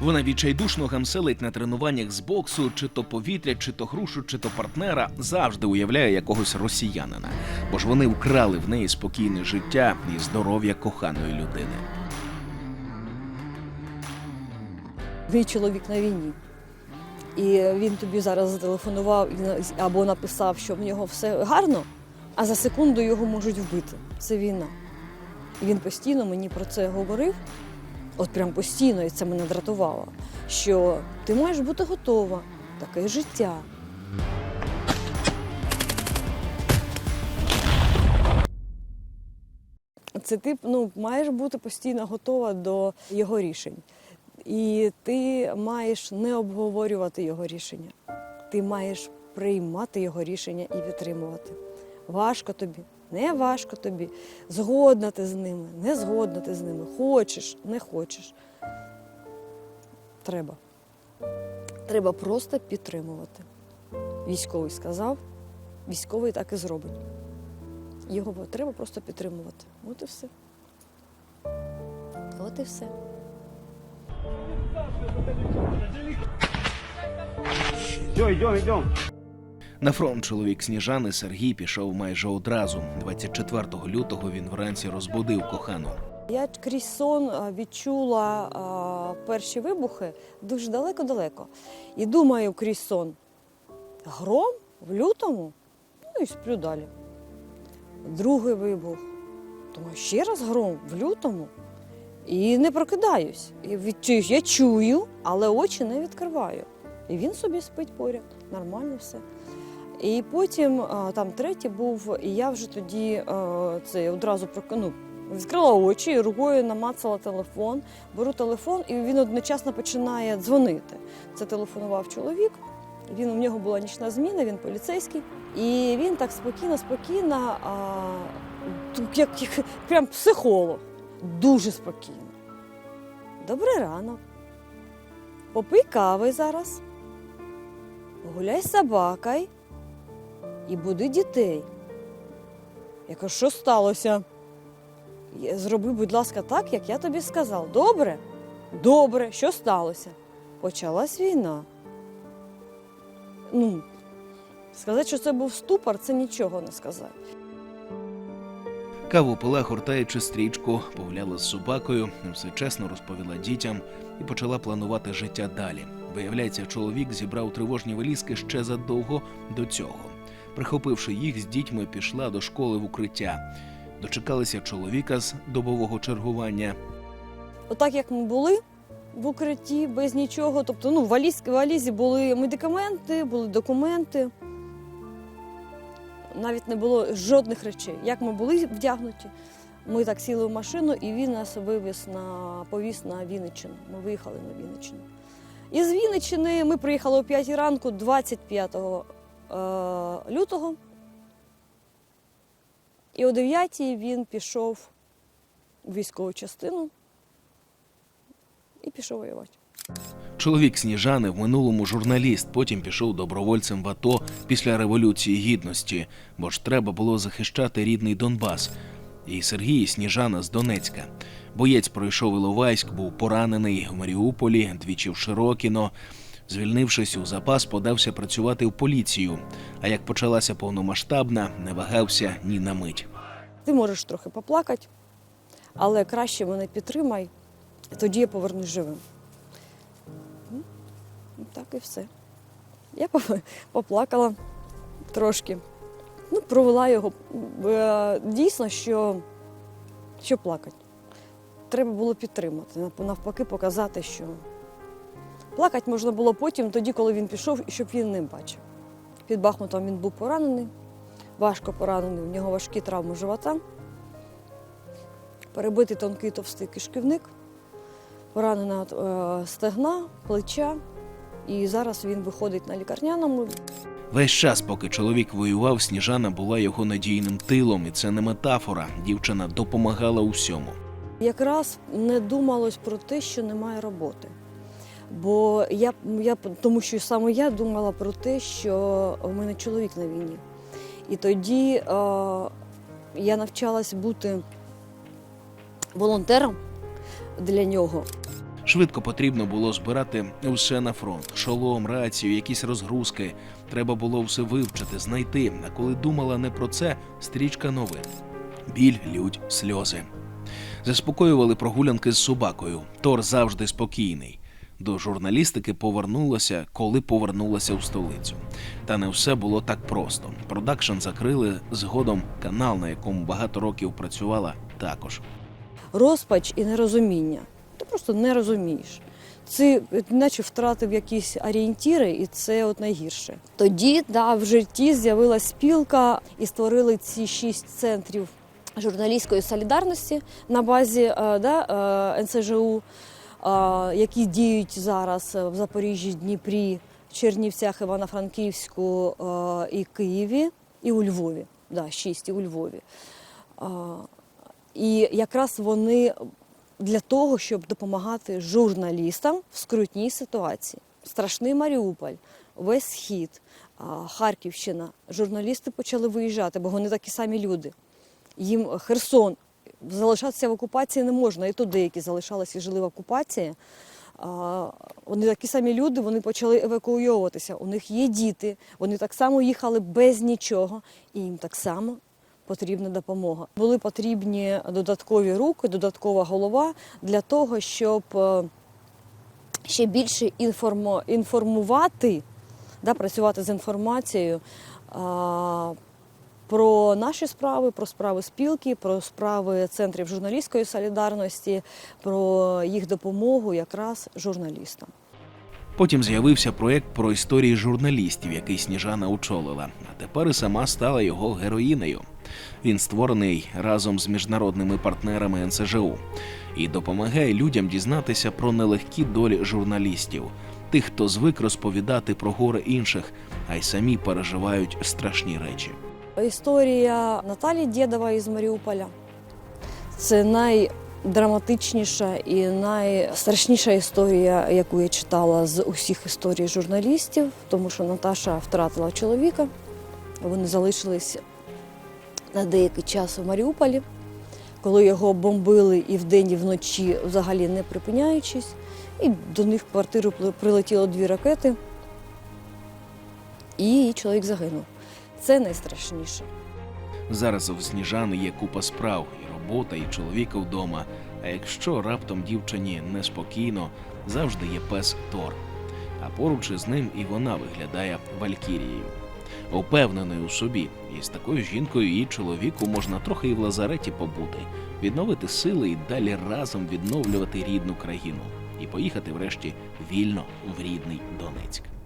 Вона відчайдушно гамселить на тренуваннях з боксу, чи то повітря, чи то грушу, чи то партнера, завжди уявляє якогось росіянина, бо ж вони вкрали в неї спокійне життя і здоров'я коханої людини. Мій чоловік на війні. І він тобі зараз зателефонував або написав, що в нього все гарно, а за секунду його можуть вбити. Це війна. І він постійно мені про це говорив, от прям постійно, і це мене дратувало, що ти маєш бути готова, таке життя. Це ти ну, маєш бути постійно готова до його рішень. І ти маєш не обговорювати його рішення. Ти маєш приймати його рішення і підтримувати. Важко тобі, не важко тобі. Згодна ти з ними, не згодна ти з ними. Хочеш, не хочеш. Треба. Треба просто підтримувати. Військовий сказав, військовий так і зробить. Його треба просто підтримувати. От і все. От і все. Все, идем, идем. На фронт чоловік Сніжани Сергій пішов майже одразу. 24 лютого він вранці розбудив кохану. Я крізь сон відчула а, перші вибухи дуже далеко-далеко. І думаю крізь сон: гром в лютому? Ну і сплю далі. Другий вибух. Думаю, ще раз гром в лютому. І не прокидаюсь. І я чую, але очі не відкриваю. І він собі спить поряд, нормально все. І потім там третій був, і я вже тоді це одразу прокину. Відкрила очі і рукою намацала телефон, беру телефон, і він одночасно починає дзвонити. Це телефонував чоловік. Він у нього була нічна зміна, він поліцейський. І він так спокійно, спокійно, а, як, як прям психолог, дуже спокійно. Добрий ранок. Попий кави зараз. Гуляй з собакою і буди дітей. Я кажу, що сталося? Зроби, будь ласка, так, як я тобі сказав. Добре? Добре, що сталося? Почалась війна. Ну, сказати, що це був ступор, це нічого не сказати. Каву пила, гортаючи стрічку, погуляла з собакою, все чесно розповіла дітям і почала планувати життя далі. Виявляється, чоловік зібрав тривожні валізки ще задовго до цього. Прихопивши їх з дітьми, пішла до школи в укриття. Дочекалися чоловіка з добового чергування. Отак як ми були в укритті без нічого, тобто ну, в валіз, в валізі були медикаменти, були документи. Навіть не було жодних речей. Як ми були вдягнуті, ми так сіли в машину, і він нас вивез на повіз на Вінниччину. Ми виїхали на Вінниччину. І з Вінниччини ми приїхали о 5 ранку 25 е, лютого. І о 9 він пішов у військову частину і пішов воювати. Чоловік Сніжани в минулому журналіст, потім пішов добровольцем в АТО після революції гідності, бо ж треба було захищати рідний Донбас. І Сергій Сніжана з Донецька. Боєць пройшов Іловайськ, був поранений в Маріуполі, двічі в Широкіно. Звільнившись у запас, подався працювати в поліцію. А як почалася повномасштабна, не вагався ні на мить. Ти можеш трохи поплакати, але краще мене підтримай, тоді я повернусь живим. Ну, Так і все. Я поплакала трошки. Ну, провела його. Е, Дійсно, що, що плакати. Треба було підтримати, навпаки, показати, що плакати можна було потім, тоді, коли він пішов, і щоб він не бачив. Під Бахмутом він був поранений, важко поранений, у нього важкі травми живота, перебитий тонкий товстий кишківник, поранена е, стегна, плеча. І зараз він виходить на лікарняному. Весь час, поки чоловік воював, Сніжана була його надійним тилом, і це не метафора. Дівчина допомагала усьому. Якраз не думалось про те, що немає роботи. Бо я, я тому що саме я думала про те, що в мене чоловік на війні. І тоді е, я навчалась бути волонтером для нього. Швидко потрібно було збирати усе на фронт: шолом, рацію, якісь розгрузки. Треба було все вивчити, знайти. А коли думала не про це, стрічка новин. Біль, лють, сльози. Заспокоювали прогулянки з собакою. Тор завжди спокійний. До журналістики повернулася, коли повернулася в столицю. Та не все було так просто. Продакшн закрили згодом канал, на якому багато років працювала, також. Розпач і нерозуміння. Ти просто не розумієш. Це наче втратив якісь орієнтіри, і це от найгірше. Тоді да, в житті з'явилась спілка і створили ці шість центрів журналістської солідарності на базі е, да, е, НСЖУ, е, які діють зараз в Запоріжжі, Дніпрі, Чернівцях, Івано-Франківську е, і Києві, і у Львові. Да, шість і у Львові. Е, І якраз вони для того, щоб допомагати журналістам в скрутній ситуації. Страшний Маріуполь, весь схід, Харківщина. Журналісти почали виїжджати, бо вони такі самі люди. Їм Херсон залишатися в окупації не можна. І то деякі залишалися і жили в окупації. Вони такі самі люди, вони почали евакуйовуватися. У них є діти, вони так само їхали без нічого, і їм так само потрібна допомога. Були потрібні додаткові руки, додаткова голова для того, щоб е, ще більше інформувати, да, працювати з інформацією про наші справи, про справи спілки, про справи центрів журналістської солідарності, про їх допомогу якраз журналістам. Потім з'явився проєкт про історії журналістів, який Сніжана очолила, а тепер і сама стала його героїнею. Він створений разом з міжнародними партнерами НСЖУ і допомагає людям дізнатися про нелегкі долі журналістів, тих, хто звик розповідати про горе інших, а й самі переживають страшні речі. Історія Наталі Дєдова із Маріуполя це найдраматичніша і найстрашніша історія, яку я читала з усіх історій журналістів, тому що Наташа втратила чоловіка. Вони залишились на деякий час у Маріуполі, коли його бомбили і вдень, і вночі, взагалі не припиняючись. І до них в квартиру прилетіло дві ракети, і чоловік загинув. Це найстрашніше. Зараз в Сніжани є купа справ, і робота, і чоловіка вдома. А якщо раптом дівчині неспокійно, завжди є пес Тор. А поруч із ним і вона виглядає валькірією. Упевненою у собі, і з такою жінкою і чоловіку можна трохи і в лазареті побути, відновити сили і далі разом відновлювати рідну країну і поїхати врешті вільно в рідний Донецьк.